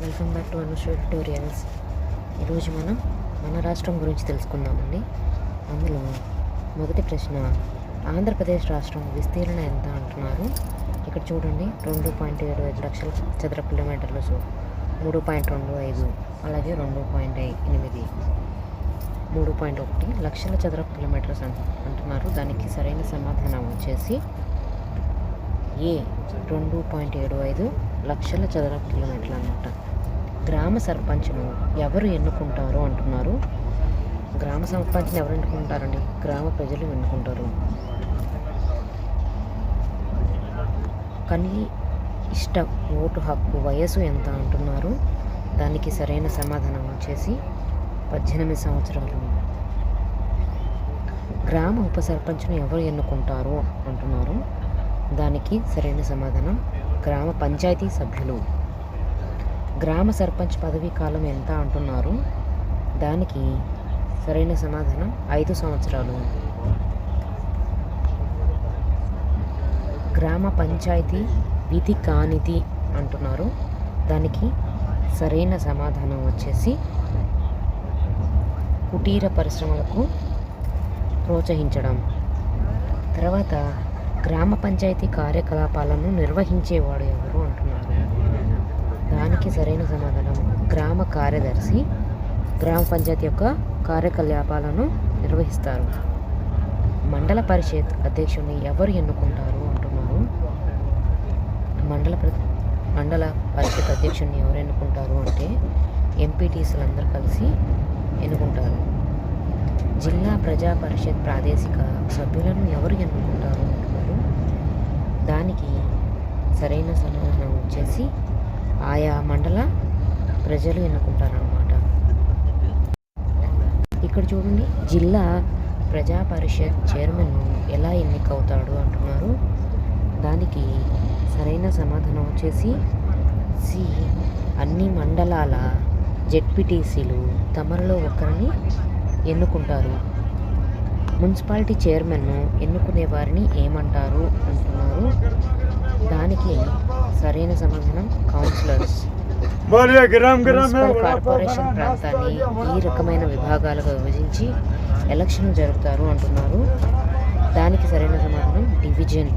Welcome back to Anusho tutorials ఈరోజు మనం మన రాష్ట్రం గురించి తెలుసుకుందామండి. అందులో మొదటి ప్రశ్న ఆంధ్రప్రదేశ్ రాష్ట్రం విస్తీర్ణం ఎంత అంటున్నారు? ఇక్కడ చూడండి రెండు పాయింట్ ఏడు ఐదు లక్షల చదర కిలోమీటర్లు సో మూడు పాయింట్ రెండు ఐదు అలాగే రెండు పాయింట్ ఎనిమిది మూడు పాయింట్ ఒకటి లక్షల చదరపు కిలోమీటర్స్ అంటున్నారు. దానికి సరైన సమాధానం వచ్చేసి ఏ రెండు పాయింట్ ఏడు ఐదు లక్షల చదరపు కిలోమీటర్లు అన్నమాట. గ్రామ సర్పంచ్ను ఎవరు ఎన్నుకుంటారు అంటున్నారు. గ్రామ సర్పంచ్ని ఎవరు ఎన్నుకుంటారండి? గ్రామ ప్రజలు ఎన్నుకుంటారు. కానీ ఇష్ట ఓటు హక్కు వయసు ఎంత అంటున్నారు. దానికి సరైన సమాధానం వచ్చేసి పద్దెనిమిది సంవత్సరాలు. గ్రామ ఉప సర్పంచ్ను ఎవరు ఎన్నుకుంటారు అంటున్నారు. దానికి సరైన సమాధానం గ్రామ పంచాయతీ సభ్యులు. గ్రామ సర్పంచ్ పదవీ కాలం ఎంత అంటున్నారు? దానికి సరైన సమాధానం ఐదు సంవత్సరాలు. గ్రామ పంచాయతీ విధి కానిది అంటున్నారు. దానికి సరైన సమాధానం వచ్చేసి కుటీర పరిశ్రమలకు ప్రోత్సహించడం. తర్వాత గ్రామ పంచాయతీ కార్యకలాపాలను నిర్వహించేవాడు ఎవరు అంటున్నారు? దానికి సరైన సమాధానం. గ్రామ కార్యదర్శి గ్రామ పంచాయతీ యొక్క కార్యకలాపాలను నిర్వహిస్తారు. మండల పరిషత్ అధ్యక్షుడిని ఎవరు ఎన్నుకుంటారు అంటున్నారు. మండల ప్ర మండల పరిషత్ అధ్యక్షుడిని ఎవరు ఎన్నుకుంటారు అంటే ఎంపీటీసీలు అందరూ కలిసి ఎన్నుకుంటారు. జిల్లా ప్రజా పరిషత్ ప్రాదేశిక సభ్యులను ఎవరు ఎన్నుకుంటారు అంటున్నారు. దానికి సరైన సమాధానం వచ్చేసి ఆయా మండల ప్రజలు ఎన్నుకుంటారనమాట ఇక్కడ చూడండి జిల్లా ప్రజా పరిషత్ చైర్మన్ ఎలా ఎన్నికవుతాడు అంటున్నారు. దానికి సరైన సమాధానం వచ్చేసి సి. అన్ని మండలాల జెడ్పీటీసీలు తమరిలో ఒకరిని ఎన్నుకుంటారు. మున్సిపాలిటీ చైర్మన్ను ఎన్నుకునే వారిని ఏమంటారు అంటున్నారు. దానికి సరైన సమాధానం కౌన్సిల్ మున్సిపల్ కార్పొరేషన్ ప్రాంతాన్ని ఈ రకమైన విభాగాలుగా విభజించి ఎలక్షన్లు జరుపుతారు అంటున్నారు. దానికి సరైన సమాధానం డివిజన్.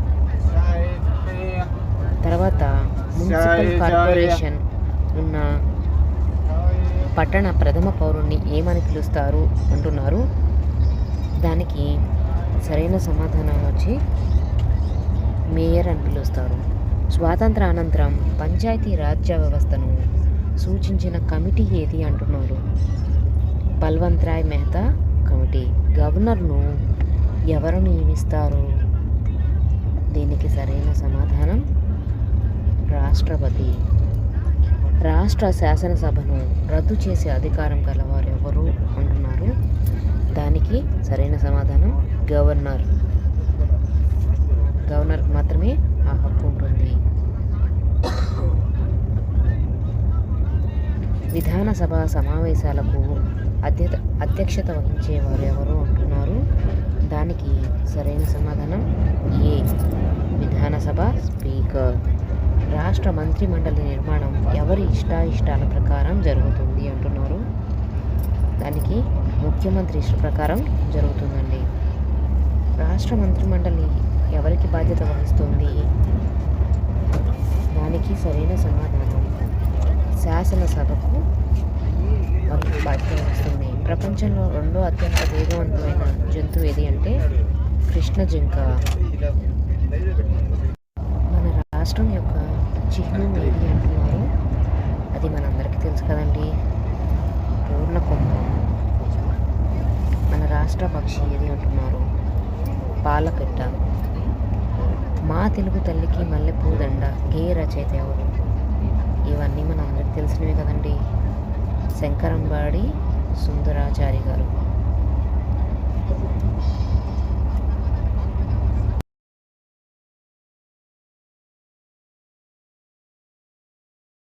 తర్వాత మున్సిపల్ కార్పొరేషన్ ఉన్న పట్టణ ప్రథమ పౌరుణ్ణి ఏమని పిలుస్తారు అంటున్నారు. దానికి సరైన సమాధానం వచ్చి మేయర్ అని పిలుస్తారు. స్వాతంత్ర అనంతరం పంచాయతీ రాజ్య వ్యవస్థను సూచించిన కమిటీ ఏది అంటున్నారు? బల్వంత్ రాయ్ మెహతా కమిటీ. గవర్నర్ను ఎవరు నియమిస్తారు? దీనికి సరైన సమాధానం? రాష్ట్రపతి. రాష్ట్ర శాసనసభను రద్దు చేసే అధికారం గలవారు ఎవరు అంటున్నారు? దానికి సరైన సమాధానం గవర్నర్. విధానసభ సమావేశాలకు అధ్య అధ్యక్షత వహించేవారు ఎవరు అంటున్నారు. దానికి సరైన సమాధానం ఏ? విధానసభ స్పీకర్. రాష్ట్ర మంత్రిమండలి నిర్మాణం ఎవరి ఇష్టాయిష్టాల ప్రకారం జరుగుతుంది అంటున్నారు. దానికి ముఖ్యమంత్రి ఇష్ట ప్రకారం జరుగుతుందండి. రాష్ట్ర మంత్రిమండలి ఎవరికి బాధ్యత వహిస్తుంది? దానికి సరైన సమాధానం శాసనసభకు వారికి బాధ్యత వస్తుంది ప్రపంచంలో రెండో అత్యంత వేగవంతమైన జంతువు ఏది అంటే కృష్ణ జింక. మన రాష్ట్రం యొక్క చిహ్నం ఏది అంటున్నారు? అది మనందరికీ తెలుసు కదండి. పూర్ణ కుంభం. మన రాష్ట్ర పక్షి ఏది అంటున్నారు? పాలపెట్ట మా తెలుగు తల్లికి మల్లెపూ దండ గే రచయిత ఎవరు? ఇవన్నీ మన తెలిసినవి కదండి. శంకరంబాడి సుందరాచారి గారు.